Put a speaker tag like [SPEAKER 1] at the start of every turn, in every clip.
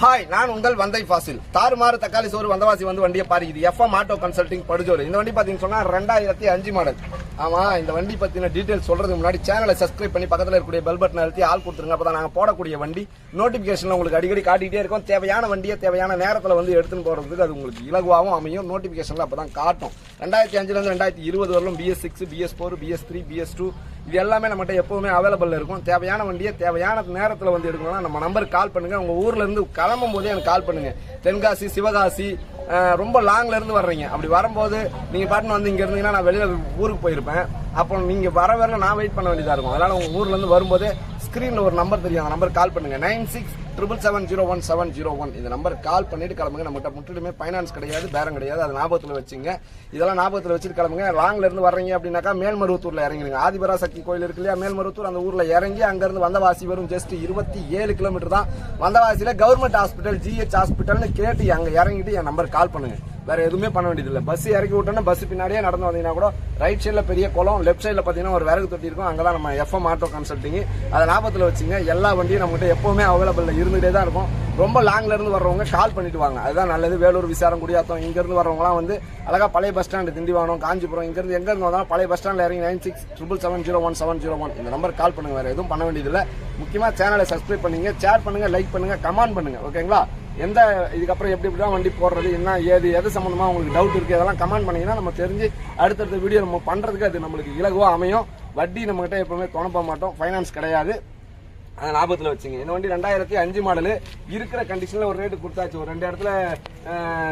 [SPEAKER 1] Hi நான் உங்கள் வந்தை ஃபாசில். தாறுமாறு தக்காளி சோறு வந்தவாசி வந்து வண்டியை பாரு எஃப்எம் ஆட்டோ கன்சல்டிங் படுஜோர் இந்த வண்டி பார்த்தீங்கன்னு சொன்னால் ரெண்டாயிரத்தி அஞ்சு மாடல் ஆமா இந்த வண்டி பத்தின டீட்டெயில் சொல்றதுக்கு முன்னாடி சேனலை சப்ஸ்கிரைப் பண்ணி பக்கத்துல இருக்கக்கூடிய பெல் பட்டன் அழுத்தி ஆள் கொடுத்துருங்க. அப்பதான் நாங்க போடக்கூடிய வண்டி. நோட்டிபிகேஷன்ல உங்களுக்கு அடிக்கடி காட்டிக்கிட்டே இருக்கும். தேவையான வண்டியை தேவையான நேரத்துல வந்து எடுத்துன்னு போறதுக்கு அது உங்களுக்கு இலகுவாகவும் அமையும். நோட்டிபிகேஷன்ல அப்பதான் காட்டும். ரெண்டாயிரத்தி அஞ்சுல இருந்து ரெண்டாயிரத்தி இருபது வரலும் BS six BS four BS three BS two இது எல்லாமே நம்மகிட்ட எப்பவுமே அவைலபிள் இருக்கும். தேவையான வண்டியை தேவையான நேரத்தில் வந்து எடுக்கணும்னா நம்ம நம்பருக்கு கால் பண்ணுங்க. உங்க ஊர்ல இருந்து கிளம்பும் போதே எனக்கு கால் பண்ணுங்க. தென்காசி சிவகாசி ரொம்ப லாங்ல இருந்து வர்றீங்க. அப்படி வரும்போது நீங்க பாட்டுன்னு வந்து இங்க இருந்தீங்கன்னா நான் வெளியில ஊருக்கு போயிருப்பேன். அப்போ நீங்க வர வர நான் வெயிட் பண்ண வேண்டியதா இருக்கும். அதனால உங்க ஊர்ல இருந்து வரும்போது ஸ்கிரீன்ல ஒரு நம்பர் தெரியும். அந்த நம்பர் கால் பண்ணுங்க. Nine six triple seven zero one seven zero one இந்த நம்பர் கால் பண்ணிட்டு கிளம்புங்க. நம்மகிட்ட முற்றிலுமே ஃபைனான்ஸ் கிடையாது பேரம் கிடையாது. அது ஞாபகத்தில் வச்சுங்க. இதெல்லாம் ஞாபகத்தில் வச்சுட்டு கிளம்புங்க. லாங்ல இருந்து வர்றீங்க அப்படின்னாக்கா மேல்மருவத்தூர்ல இறங்கிடுங்க ஆதிபராசக்தி கோயில் இருக்கு இல்லையா? மேல்மருவத்தூர் அந்த ஊர்ல இறங்கி அங்கிருந்து வந்தவாசி வரும் ஜஸ்ட் இருபத்தி ஏழு கிலோமீட்டர் தான். வந்தவாசியில கவர்மெண்ட் ஹாஸ்பிட்டல் ஜிஹெச் ஹாஸ்பிட்டல்னு கேட்டு அங்க இறங்கிட்டு என் நம்பர் கால் பண்ணுங்க. வேற எதுவுமே பண்ண வேண்டியது இல்லை பஸ் இறக்கி விட்டோன்னா பஸ் பின்னாடியே நடந்து வந்தீங்கன்னா கூட ரைட் சைடில் பெரிய குளம் லெஃப்ட் சைடில் பார்த்தீங்கன்னா ஒரு விறகு தொட்டி இருக்கும். அங்கதான் நம்ம எஃப்எம் ஆட்டோ கன்சல்ட்டிங் அதை ஞாபகத்தில் வச்சுங்க. எல்லா வண்டியும் நம்மகிட்ட எப்போவுமே அவைலபிள் இருந்துகிட்டே தான் இருக்கும். ரொம்ப லாங்ல இருந்து வர்றவங்க கால் பண்ணிட்டு வாங்க. அதுதான் நல்லது. வேலூர் விசாரம் குடியாத்தம் இங்கேருந்து வர்றவங்களாம் வந்து அழகாக பழைய பஸ் ஸ்டாண்டு திண்டிவானம் காஞ்சிபுரம் இங்கேருந்து எங்கேருந்து வந்தாலும் பழைய பஸ் ஸ்டாண்டில் இறங்கி nine six triple seven zero one seven zero one இந்த நம்பர் கால் பண்ணுங்க. வேறு எதுவும் பண்ண வேண்டியதில்லை. முக்கியமாக சேனலை சப்ஸ்கிரைப் பண்ணுங்க. ஷேர் பண்ணுங்க லைக் பண்ணுங்க கமெண்ட் பண்ணுங்க. ஓகேங்களா எந்த இதுக்கப்புறம் எப்படி எப்படி வண்டி போடுறது என்ன ஏது எது சம்மந்தமாக உங்களுக்கு டவுட் இருக்குது அதெல்லாம் கமெண்ட் பண்ணிங்கன்னா நம்ம தெரிஞ்சு அடுத்தடுத்த வீடியோ நம்ம பண்ணுறதுக்கு அது நம்மளுக்கு இலகுவாக அமையும். வட்டி நம்மகிட்ட எப்பவுமே துணப்ப மாட்டோம். ஃபைனான்ஸ் கிடையாது. அதை ஞாபகத்தில் வச்சுங்க. இந்த வண்டி ரெண்டாயிரத்தி அஞ்சு மாடலு இருக்கிற கண்டிஷனில் ஒரு ரேட்டு கொடுத்தாச்சு. ஒரு ரெண்டு இடத்துல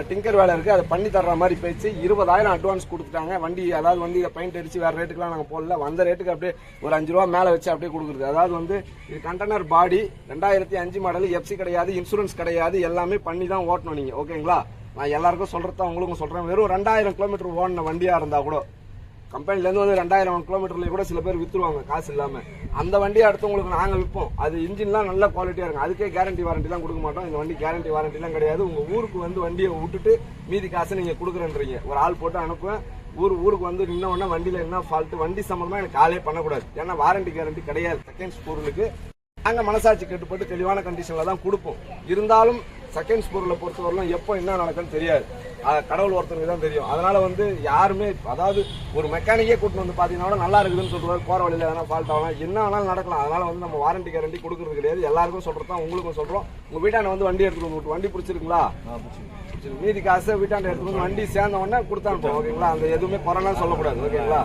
[SPEAKER 1] டிங்கர் வேலை இருக்குது அதை பண்ணி தர்ற மாதிரி போயிடுச்சு. இருபதாயிரம் அட்வான்ஸ் கொடுத்துட்டாங்க. வண்டி அதாவது வண்டி பெயிண்ட் அடிச்சு வேறு ரேட்டுக்குலாம் நாங்கள் போடல. வந்த ரேட்டுக்கு அப்படியே ஒரு அஞ்சு ரூபா மேலே வச்சு அப்படியே கொடுக்குறது. அதாவது வந்து இது கண்டெய்னர் பாடி ரெண்டாயிரத்தி அஞ்சு மாடல் எஃப்சி கிடையாது இன்சூரன்ஸ் கிடையாது. எல்லாமே பண்ணி தான் ஓட்டணும் நீங்கள் ஓகேங்களா நான் எல்லாருக்கும் சொல்கிறது தான் உங்களுக்கும் சொல்கிறேன் வெறும் ரெண்டாயிரம் கிலோமீட்டர் ஓடின வண்டியாக இருந்தால் கூட கம்பெனிலேருந்து வந்து ரெண்டாயிரம் கிலோமீட்டர்ல கூட சில பேர் விற்றுருவாங்க காசு இல்லாமல் அந்த வண்டியை அடுத்தவங்களுக்கு நாங்கள் விற்போம் அது இன்ஜின்லாம் நல்ல குவாலிட்டியாக இருக்கும். அதுக்கே கேரண்டி வாரண்டிலாம் கொடுக்க மாட்டோம். இந்த வண்டி கேரண்டி வாரண்டிலாம் கிடையாது. உங்கள் ஊருக்கு வந்து வண்டியை விட்டுட்டு மீதி காசை நீங்கள் கொடுக்குறேன்றீங்க. ஒரு ஆள் போட்டு அனுப்புவேன். ஊர் ஊருக்கு வந்து நின்ன உடனே வண்டியில் என்ன ஃபால்ட்டு வண்டி சம்மந்தமாக எனக்கு காலே பண்ணக்கூடாது. ஏன்னா வாரண்டி கேரண்டி கிடையாது. செகண்ட்ஸ் பொருளுக்கு நாங்கள் மனசாட்சி கட்டுப்பட்டு தெளிவான கண்டிஷனில் தான் கொடுப்போம். இருந்தாலும் செகண்ட்ஸ் பொருளை பொறுத்தவரையிலும் எப்போ என்ன நடக்குன்னு தெரியாது. கடவுள் ஒருத்தருக்கு தான் தெரியும். அதனால வந்து யாருமே அதாவது ஒரு மெக்கானிக்கே கூட்டு வந்து பாத்தீங்கன்னா கூட நல்லா இருக்குதுன்னு சொல்றாரு போற வழியில எதனா ஃபால்ட் ஆகலாம் என்ன வேணாலும் நடக்கலாம். அதனால வந்து நம்ம வாரண்டி கேரண்டி கொடுக்கறது கிடையாது. எல்லாருக்கும் சொல்றது தான் உங்களுக்கும் சொல்றோம். உங்க வீட்டாண்ட வந்து வண்டி எடுத்துட்டு வந்து வண்டி பிடிச்சிருக்குங்களா சரி, மீதி காசை வீட்டாண்ட எடுத்துட்டு வந்து வண்டி சேர்ந்த உடனே கொடுத்தா அனுப்புவோம். ஓகேங்களா? அந்த எதுவுமே கொரோனா சொல்லக்கூடாது. ஓகேங்களா?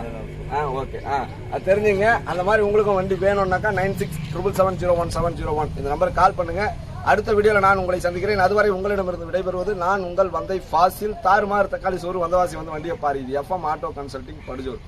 [SPEAKER 1] ஆ ஓகே. ஆ அது தெரிஞ்சுங்க. அந்த மாதிரி உங்களுக்கும் வண்டி வேணும்னாக்கா nine six triple seven zero one seven zero one இந்த நம்பருக்கு கால் பண்ணுங்க. அடுத்த வீடியோவில் நான் உங்களை சந்திக்கிறேன். அதுவரை உங்களிடமிருந்து விடைபெறுவது நான் உங்கள் வந்தை ஃபாசில். தாறுமாறு தக்காளி சோறு வந்தவாசி வந்து வண்டியை பாரு. FM auto consulting படுஜோர்